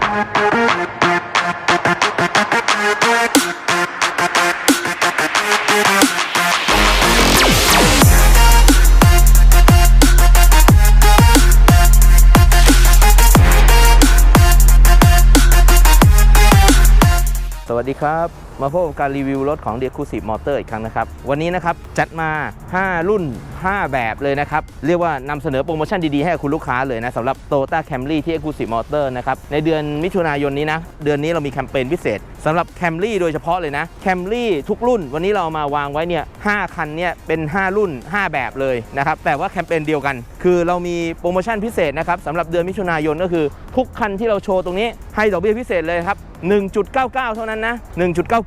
Thank you. วัสดีครับ มาพบกับการรีวิวรถของ d e c u s i v e Motor อีกครั้งนะครับ วันนี้นะครับ จัดมา 5 รุ่น 5 แบบเลยนะครับ เรียกว่านำเสนอโปรโมชั่นดี ๆ ให้กับคุณลูกค้าเลยนะสำหรับ Toyota Camry ที่ Exclusive Motor นะครับ ในเดือนมิถุนายนนี้นะ เดือนนี้เรามีแคมเปญพิเศษสำหรับ Camry โดยเฉพาะเลยนะ Camry ทุกรุ่น วันนี้เราเอามาวางไว้เนี่ย5คันเนี่ยเป็น 5 รุ่น 5 แบบเลยนะครับแต่ว่าแคมเปญเดียวกัน คือเรามีโปรโมชั่นพิเศษนะครับสำหรับเดือนมิถุนายนก็คือ ทุกคันที่เราโชว์ตรงนี้ให้ดอกเบี้ยพิเศษเลยครับ 1.99 เท่านั้นนะ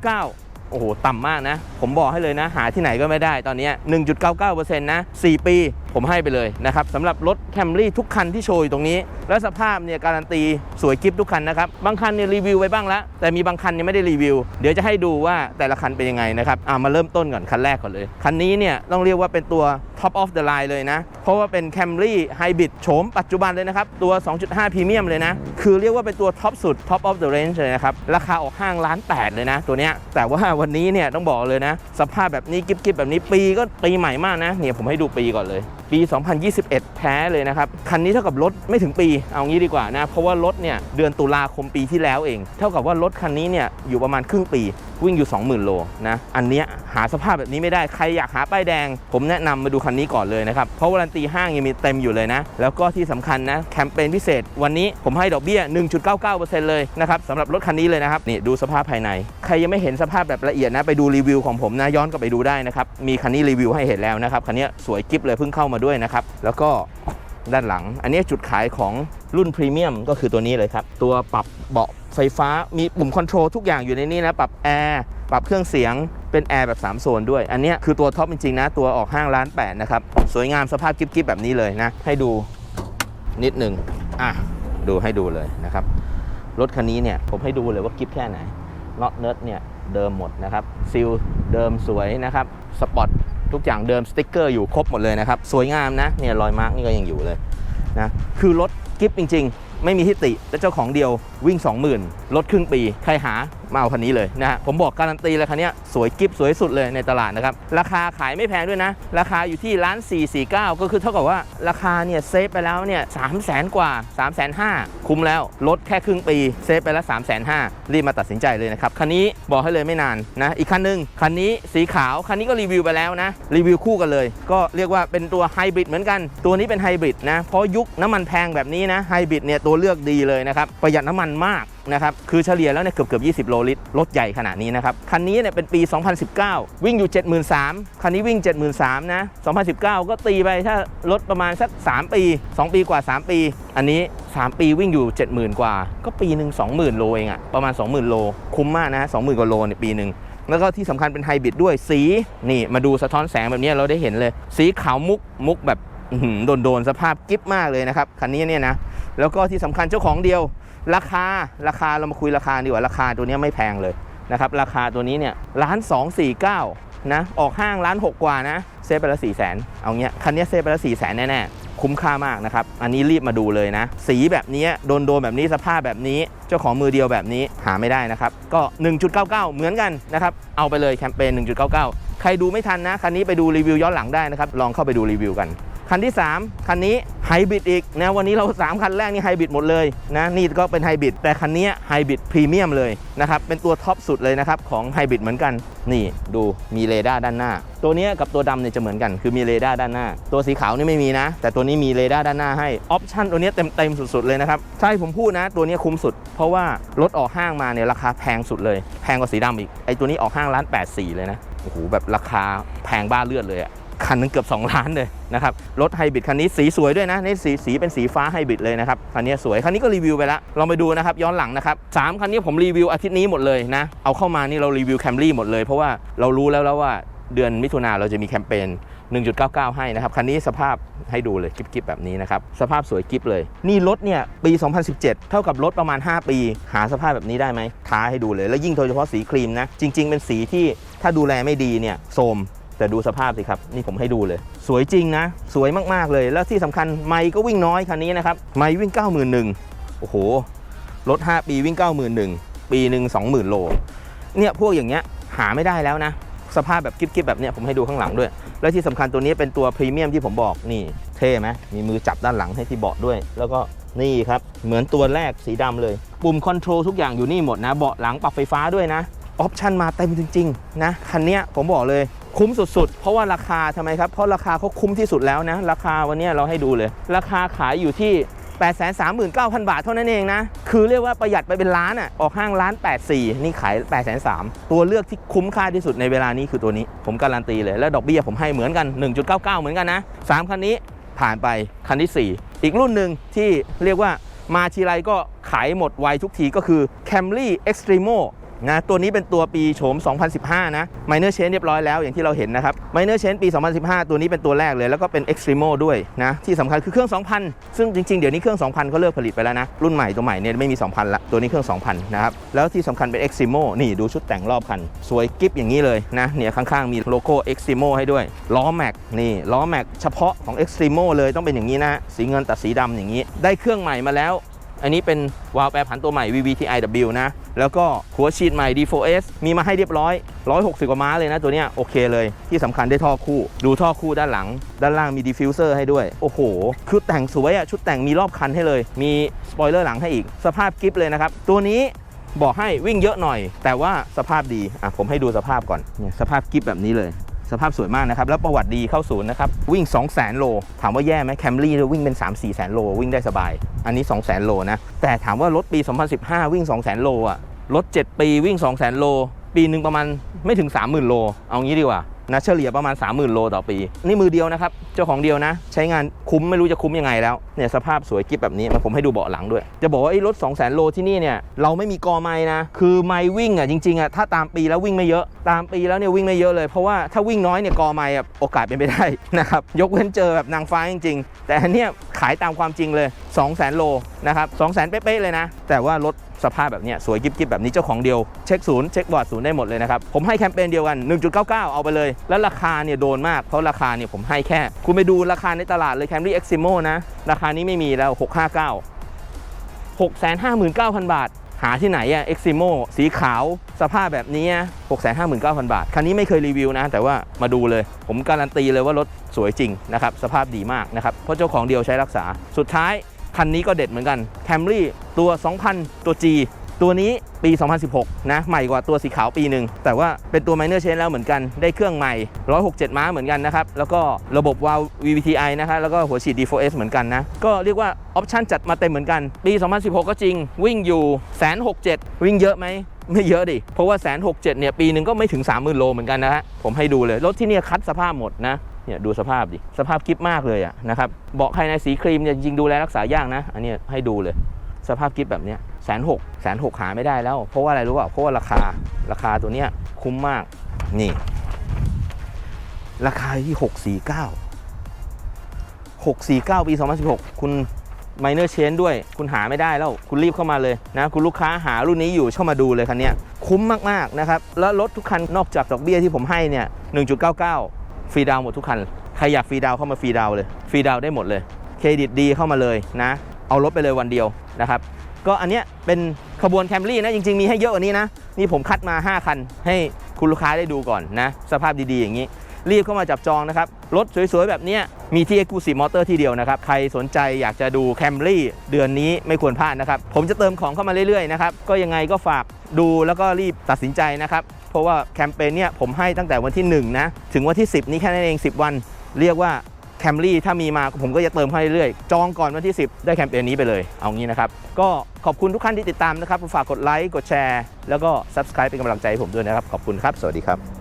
1.99 โอ้โห ต่ำมากนะ ผมบอกให้เลยนะ หาที่ไหนก็ไม่ได้ตอนนี้ 1.99%นะ 4 ปี ผมให้ไปเลยนะครับสำหรับรถ Camry ทุกคันที่โชว์อยู่ตรงนี้ แล้วสภาพเนี่ยการันตีสวยกิฟทุกคันนะครับ บางคันเนี่ยรีวิวไว้บ้างแล้ว แต่มีบางคันยังไม่ได้รีวิว เดี๋ยวจะให้ดูว่าแต่ละคันเป็นยังไงนะครับอ่ามาเริ่มต้นก่อนคันแรกก่อนเลย คันนี้เนี่ยต้องเรียกว่าเป็นตัว Top of the line เลยนะ เพราะว่าเป็น Camry Hybrid โฉมปัจจุบันเลยนะครับ ตัว 2.5 พรีเมียมเลยนะ คือเรียกว่าเป็นตัวท็อปสุด Top of the range เลยนะครับ ราคาออกห้างล้านแปดเลยนะ ตัวเนี้ย แต่ว่าวันนี้เนี่ยต้องบอกเลยนะ สภาพแบบนี้ กิ๊บๆ แบบนี้ปีก็ปีใหม่มากนะ เนี่ยผมให้ดูปีก่อนเลยปี 2021 แท้เลยนะครับ คันนี้เท่ากับรถไม่ถึงปี เอางี้ดีกว่านะ เพราะว่ารถเนี่ยเดือนตุลาคมปีที่แล้วเอง เท่ากับว่ารถคันนี้เนี่ยอยู่ประมาณครึ่งปีวิ่งอยู่ 20,000 โลนะอันเนี้ยหาสภาพแบบนี้ไม่ได้ใครอยากหาป้ายแดง ผมแนะนำมาดูคันนี้ก่อนเลยนะครับเพราะวารันตีห้างยังมีเต็มอยู่เลยนะ แล้วก็ที่สำคัญนะแคมเปญพิเศษ วันนี้ผมให้ดอกเบี้ย 1.99%เลยนะครับสำหรับรถคันนี้เลยนะครับนี่ดูสภาพภายใน ใครยังไม่เห็นสภาพแบบละเอียดนะไปดูรีวิวของผมนะย้อนกลับไปดูได้นะครับมีคันนี้รีวิวให้เห็นแล้วนะครับคันนี้สวยกิ๊บเลยเพิ่งเข้ามาด้วยนะครับแล้วก็ ด้านหลัง อันนี้จุดขายของรุ่นพรีเมียมก็คือตัวนี้เลยครับ ตัวปรับเบาะไฟฟ้ามีปุ่มคอนโทรลทุกอย่างอยู่ในนี้นะ ปรับแอร์ปรับเครื่องเสียงเป็นแอร์แบบ 3 โซนด้วย อันนี้คือตัวท็อปจริงๆนะ ตัวออกห้างล้านแปดนะครับ สวยงามสภาพกิ๊บๆแบบนี้เลยนะ ให้ดูนิดหนึ่งอะดูให้ดูเลยนะครับ รถคันนี้เนี่ยผมให้ดูเลยว่ากิ๊บแค่ไหนน็อตเนิร์ดเนี่ยเดิมหมดนะครับซิลเดิมสวยนะครับสปอต ทุกอย่างเดิมสติ๊กเกอร์อยู่ครบหมดเลยนะครับ สวยงามนะเนี่ยรอยมาร์กนี่ก็ยังอยู่เลยนะคือรถกิฟต์จริง ๆ ไม่มีทิติและเจ้าของเดียววิ่ง 20,000 ลดครึ่งปี ใครหามาเอาคันนี้เลยนะฮะผมบอกการันตีเลยคันนี้สวยกิ๊บสวยสุดเลยในตลาดนะครับ ราคาขายไม่แพงด้วยนะ ราคาอยู่ที่ล้าน449 ก็คือเท่ากับว่าราคาเนี่ยเซฟไปแล้วเนี่ยสามแสนกว่า3 5 0 0 0คุ้มแล้วลดแค่ครึ่งปีเซฟไปแล้ว3 5 0 0 0รีบมาตัดสินใจเลยนะครับ คันนี้บอกให้เลยไม่นานนะอีกคันหนึงคันนี้สีขาว คันนี้ก็รีวิวไปแล้วนะรีวิวคู่กันเลย ก็เรียกว่าเป็นตัวไฮบริดเหมือนกัน ตัวนี้เป็นไฮบริดนะเพราะยุคน้ำมันแพงแบบนี้นะไฮบริดเนี่ยตัวเลือกดีเลยนะครับประหยัดน้ำมันมาก นะครับ คือเฉลี่ยแล้วเนี่ยเกือบเกือบ20 โลลิตร รถใหญ่ขนาดนี้นะครับ คันนี้เนี่ยเป็นปี 2019 วิ่งอยู่ 73,000 คันนี้วิ่ง 73,000 นะ 2019 ก็ตีไปถ้ารถประมาณสัก 3 ปี 2 ปีกว่า 3 ปี อันนี้ 3 ปีวิ่งอยู่ 70,000 กว่า ก็ปีหนึ่ง20,000 โลเองอะประมาณ 20,000 โล คุ้มมากนะ 20,000 กว่าโลในปีหนึ่งแล้วก็ที่สำคัญเป็นไฮบริดด้วยสีนี่มาดูสะท้อนแสงแบบนี้เราได้เห็นเลย สีขาวมุกมุกแบบโดนโดนๆสภาพกิ๊บมากเลยนะครับ คันนี้เนี่ยนะ แล้วก็ที่สำคัญเจ้าของเดียว ราคาราคาเรามาคุยราคาดีกว่าราคาตัวนี้ไม่แพงเลยนะครับราคาตัวนี้เนี่ยล้านสองสี่เก้านะออกห้างล้านหกกว่านะเซฟไปละสี่แสนเอาเงี้ยคันนี้เซฟไปละสี่แสนแน่ๆคุ้มค่ามากนะครับอันนี้รีบมาดูเลยนะ สีแบบนี้โดนโดนแบบนี้สภาพแบบนี้ เจ้าของมือเดียวแบบนี้หาไม่ได้นะครับก็ 1.99 เหมือนกันนะครับเอาไปเลยแคมเปญ1.99 ใครดูไม่ทันนะคันนี้ไปดูรีวิวย้อนหลังได้นะครับลองเข้าไปดูรีวิวกัน คันที่ 3 คันนี้ไฮบริดอีกนะวันนี้เรา 3 คันแรกนี่ไฮบริดหมดเลยนะนี่ก็เป็นไฮบริดแต่คันนี้ไฮบริดพรีเมียมเลยนะครับเป็นตัวท็อปสุดเลยนะครับของไฮบริดเหมือนกัน นี่ดูมีเรดาร์ด้านหน้า ตัวเนี้ยกับตัวดำเนี่ยจะเหมือนกัน คือมีเรดาร์ด้านหน้า ตัวสีขาวนี่ไม่มีนะ แต่ตัวนี้มีเรดาร์ด้านหน้าให้ออปชั่นตัวนี้เต็มๆสุดๆเลยนะครับใช่ผมพูดนะตัวนี้คุ้มสุด เพราะว่ารถออกห้างมาเนี่ยราคาแพงสุดเลย แพงกว่าสีดำอีกไอตัวนี้ออกห้างล้านแปดสี่เลยนะโอ้โหแบบราคาแพงบ้าเลือดเลยอะ คันนึงเกือบ 2 ล้านเลยนะครับ รถไฮบริดคันนี้สีสวยด้วยนะนี่สีสีเป็นสีฟ้าไฮบริดเลยนะครับ คันนี้สวย คันนี้ก็รีวิวไปแล้ว ลองไปดูนะครับ ย้อนหลังนะครับสามคันนี้ผมรีวิวอาทิตย์นี้หมดเลยนะ เอาเข้ามานี่เรารีวิวแคมรี่หมดเลย เพราะว่าเรารู้แล้วแล้วว่าเดือนมิถุนาเราจะมีแคมเปญ 1.99 ให้นะครับ คันนี้สภาพให้ดูเลยกิ๊บๆแบบนี้นะครับ สภาพสวยกิ๊บเลย นี่รถเนี่ยปี 2017 เท่ากับรถประมาณ 5 ปี หาสภาพแบบนี้ได้ไหมท้าให้ดูเลย แล้วยิ่งโดยเฉพาะสีครีมนะ จริง ๆ เป็นสีที่ถ้าดูแลไม่ดีเนี่ยโทม แต่ดูสภาพสิครับ นี่ผมให้ดูเลย สวยจริงนะ สวยมากๆเลย แล้วที่สำคัญไมค์ก็วิ่งน้อยคันนี้นะครับ ไมค์วิ่ง 91,000โอ้โห รถ 5 ปีวิ่ง 91,000 ปีหนึ่ง20,000 โล เนี่ยพวกอย่างเงี้ยหาไม่ได้แล้วนะ สภาพแบบกิ๊บๆแบบเนี้ยผมให้ดูข้างหลังด้วย และที่สำคัญตัวนี้เป็นตัวพรีเมียมที่ผมบอกนี่เท่ไหมมีมือจับด้านหลังให้ที่เบาะด้วย แล้วก็นี่ครับ เหมือนตัวแรกสีดำเลย ปุ่มคอนโทรลทุกอย่างอยู่นี่หมดนะ เบาะหลังปรับไฟฟ้าด้วยนะ ออปชันมาเต็มจริง ๆ นะ คันเนี้ยผมบอกเลย คุ้มสุดๆ เพราะว่าราคาทำไมครับ เพราะราคาเขาคุ้มที่สุดแล้วนะ ราคาวันนี้เราให้ดูเลย ราคาขายอยู่ที่ 839,000 บาทเท่านั้นเองนะ คือเรียกว่าประหยัดไปเป็นล้านอะ ออกห้างล้าน 84 นี่ขาย 803 ตัวเลือกที่คุ้มค่าที่สุดในเวลานี้คือตัวนี้ ผมการันตีเลย แล้วดอกเบี้ยผมให้เหมือนกัน 1.99 เหมือนกันนะ 3 คันนี้ผ่านไป คันที่ 4 อีกรุ่นหนึ่งที่เรียกว่ามาทีไรก็ขายหมดไวทุกทีก็คือ Camry Extremo นะตัวนี้เป็นตัวปีโฉม 2015 นะ Minor Change เรียบร้อยแล้วอย่างที่เราเห็นนะครับ Minor Change ปี 2015 ตัวนี้เป็นตัวแรกเลย แล้วก็เป็น Extremo ด้วยนะ ที่สำคัญคือเครื่อง 2,000 ซึ่งจริง ๆ เดี๋ยวนี้เครื่อง 2,000เขาเลิกผลิตไปแล้วนะ รุ่นใหม่ตัวใหม่เนี่ยไม่มี 2,000 ละ ตัวนี้เครื่อง 2,000 นะครับ แล้วที่สำคัญเป็น Extremo นี่ดูชุดแต่งรอบคัน สวยกิ๊บอย่างนี้เลยนะเนี่ยข้างๆมีโลโก้ Extremo ให้ด้วยล้อแม็กนี่ล้อแม็กเฉพาะของ Extremo เลยต้องเป็นอย่างนี้นะสีเงินตัดสีดำอย่างนี้ ได้เครื่องใหม่มาแล้ว อันนี้เป็นวาล์วแปรผันตัวใหม่ VVTiW นะ แล้วก็หัวฉีดใหม่ D4S มีมาให้เรียบร้อย 160 กว่าม้าเลยนะตัวเนี้ยโอเคเลย ที่สำคัญได้ท่อคู่ ดูท่อคู่ด้านหลัง ด้านล่างมีดิฟฟิวเซอร์ให้ด้วย โอ้โห คือแต่งสวยอะชุดแต่งมีรอบคันให้เลย มีสปอยเลอร์หลังให้อีก สภาพกิฟเลยนะครับ ตัวนี้บอกให้วิ่งเยอะหน่อย แต่ว่าสภาพดีอะผมให้ดูสภาพก่อนเนี่ยสภาพกิฟแบบนี้เลยสภาพสวยมากนะครับ แล้วประวัติดีเข้าศูนย์นะครับ วิ่ง 2 0 0 0 0 0โล ถามว่าแย่ไหมแคมรี่วิ่งเป็น 3 4 0 0 0 0 โล วิ่งได้สบาย อันนี้ 2 0 0 0 0 0 โลนะ แต่ถามว่ารถปี 2015 วิ่ง 2 0 0 0 0 0 โลอะ รถ 7 ปีวิ่ง 2 0 0 0 0 โล ปีหนึ่งประมาณไม่ถึง 30,000 โล เอางี้ดีกว่านะเฉลี่ยประมาณ 30,000 โลต่อปี นี่มือเดียวนะครับ เจ้าของเดียวนะ ใช้งานคุ้มไม่รู้จะคุ้มยังไงแล้ว เนี่ยสภาพสวยกิ๊บแบบนี้มาผมให้ดูเบาะหลังด้วย จะบอกว่าไอ้รถ2 0 0 0 0 0โลที่นี่เนี่ยเราไม่มีกอไม้นะคือไม้วิ่งอะจริงๆอะถ้าตามปีแล้ววิ่งไม่เยอะ ตามปีแล้วเนี่ยวิ่งไม่เยอะเลย เพราะว่าถ้าวิ่งน้อยเนี่ยกอไม้อะโอกาสเป็นไปได้นะครับยกเว้นเจอแบบนางฟ้าจริง ๆ แต่อันเนี้ยขายตามความจริงเลย 2 0 0 0 0 0โลนะครับ2 0 0 0 0 0เป๊ะๆเลยนะ แต่ว่ารถสภาพแบบเนี้ยสวยกิ๊บๆแบบนี้เจ้าของเดียวเช็คศูนย์เช็คบอร์ดศูนย์ได้หมดเลยนะครับ ผมให้แคมเปญเดียวกัน 1.99 เอาไปเลย แล้วราคาเนี่ยโดนมากเพราะราคาเนี่ยผมให้แค่ คุณไปดูราคาในตลาดเลย Camry Eximo นะราคานี้ไม่มีแล้ว 659 659,000 บาท หาที่ไหนอะ Eximo สีขาวสภาพแบบนี้ 659,000 บาท คันนี้ไม่เคยรีวิวนะ แต่ว่ามาดูเลย ผมการันตีเลยว่ารถสวยจริงนะครับ สภาพดีมากนะครับ เพราะเจ้าของเดียวใช้รักษา สุดท้ายคันนี้ก็เด็ดเหมือนกัน Camry ตัว 2,000 ตัว G ตัวนี้ปี 2016 นะ ใหม่กว่าตัวสีขาวปีหนึ่ง แต่ว่าเป็นตัว minor change แล้วเหมือนกัน ได้เครื่องใหม่ 167 ม้าเหมือนกันนะครับ แล้วก็ระบบวาล์ว VVTi นะครับแล้วก็หัวฉีด D4S เหมือนกันนะ ก็เรียกว่าออปชั่นจัดมาเต็มเหมือนกัน ปี 2016 ก็จริง วิ่งอยู่แสนหกเจ็ดวิ่งเยอะไหมไม่เยอะดิ เพราะว่าแสนหกเจ็ดเนี่ยปีหนึ่งก็ไม่ถึง 30,000 โลเหมือนกันนะฮะ ผมให้ดูเลย รถที่เนี่ยคัดสภาพหมดนะเนี่ยดูสภาพดิ สภาพกิฟมากเลยอะนะครับ เบาะภายในสีครีมเนี่ยจริงดูแลรักษายากนะ อันนี้ให้ดูเลย สภาพกิฟแบบเนี้ย แสนหกแสนหกหาไม่ได้แล้ว เพราะว่าอะไรรู้เปล่าเพราะว่าราคาราคาตัวเนี้ยคุ้มมากนี่ ราคาที่ 649 649 ปี 2016 คุณ minor change ด้วย คุณหาไม่ได้แล้ว คุณรีบเข้ามาเลยนะ คุณลูกค้าหารุ่นนี้อยู่เข้ามาดูเลยคันนี้คุ้มมาก ๆ นะครับ แล้วรถทุกคันนอกจากดอกเบี้ยที่ผมให้เนี่ย 1.99 ฟรีดาวหมดทุกคัน ใครอยากฟรีดาวเข้ามาฟรีดาวเลย ฟรีดาวได้หมดเลย เครดิตดีเข้ามาเลยนะ เอารถไปเลยวันเดียวนะครับ ก็อันเนี้ยเป็นขบวนแคมรี่นะจริง ๆ มีให้เยอะกว่านี้นะ นี่ผมคัดมา 5 คัน ให้คุณลูกค้าได้ดูก่อนนะ สภาพดีๆ อย่างนี้ รีบเข้ามาจับจองนะครับ รถสวยๆ แบบเนี้ยมีที่ Exclusive Motor ที่เดียวนะครับ ใครสนใจอยากจะดู Camry เดือนนี้ไม่ควรพลาดนะครับ ผมจะเติมของเข้ามาเรื่อยๆ นะครับ ก็ยังไงก็ฝากดูแล้วก็รีบตัดสินใจนะครับ เพราะว่าแคมเปญเนี่ยผมให้ตั้งแต่วันที่ 1 นะ ถึงวันที่ 10 นี้แค่นั้นเอง 10 วัน เรียกว่า แคมรี่ถ้ามีมาผมก็จะเติมให้เรื่อยๆ จองก่อนวันที่ 10 ได้แคมเปญนี้ไปเลย เอางี้นะครับ ก็ขอบคุณทุกท่านที่ติดตามนะครับ ฝากกดไลค์ กดแชร์ แล้วก็ Subscribe เป็นกำลังใจให้ผมด้วยนะครับ ขอบคุณครับ สวัสดีครับ